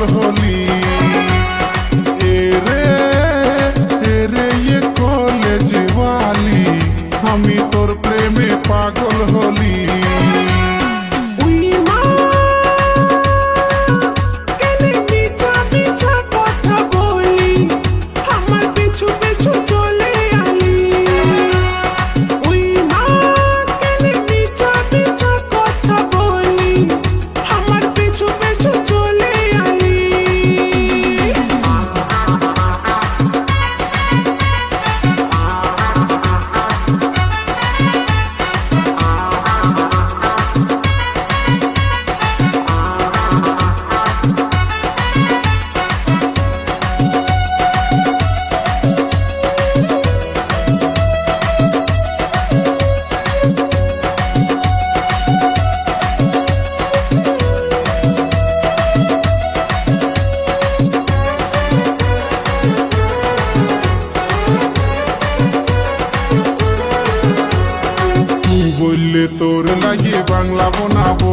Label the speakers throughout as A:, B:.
A: Al-Holy তোর লাগে বাংলা বানাবো।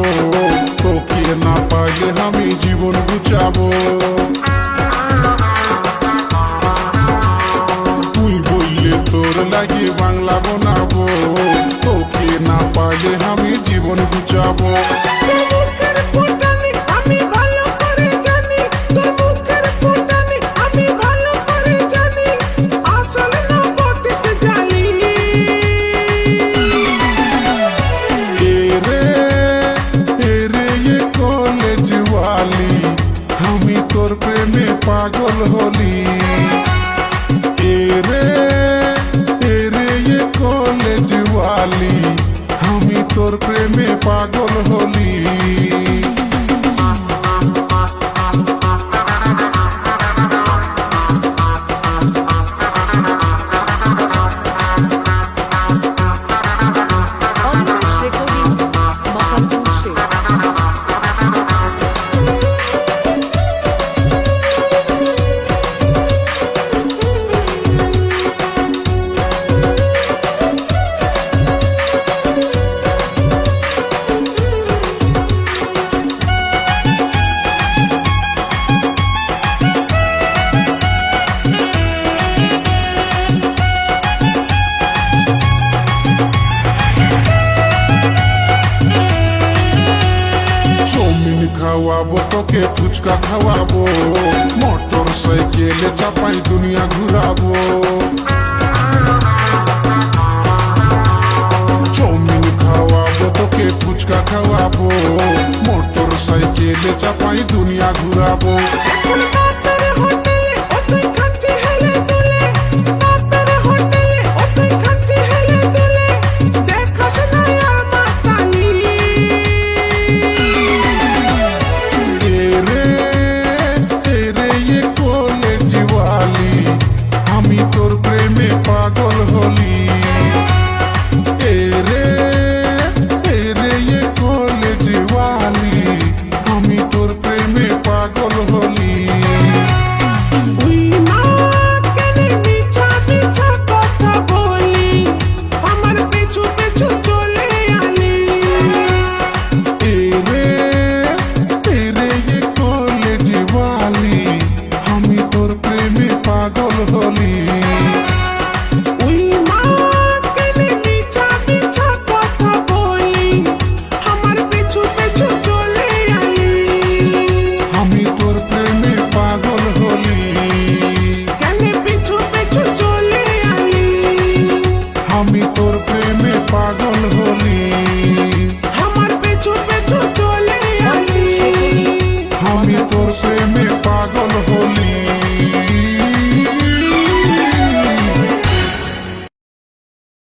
A: তোকে না পাইলে আমি জীবন গুচাবো তুই বললে তোর লাগে বাংলা বানাবো। তোকে না পাইলে আমি জীবন গুচাবো You. খাওয়াবো তোকে ফুচকা খাওয়াবো। মোটর
B: সাইকেলে, চাপাই দুনিয়া ঘুরাবো।
A: চৌমিন খাওয়াবো, তোকে ফুচকা খাওয়াবো। মোটর সাইকেলে, চাপাই দুনিয়া ঘুরাবো।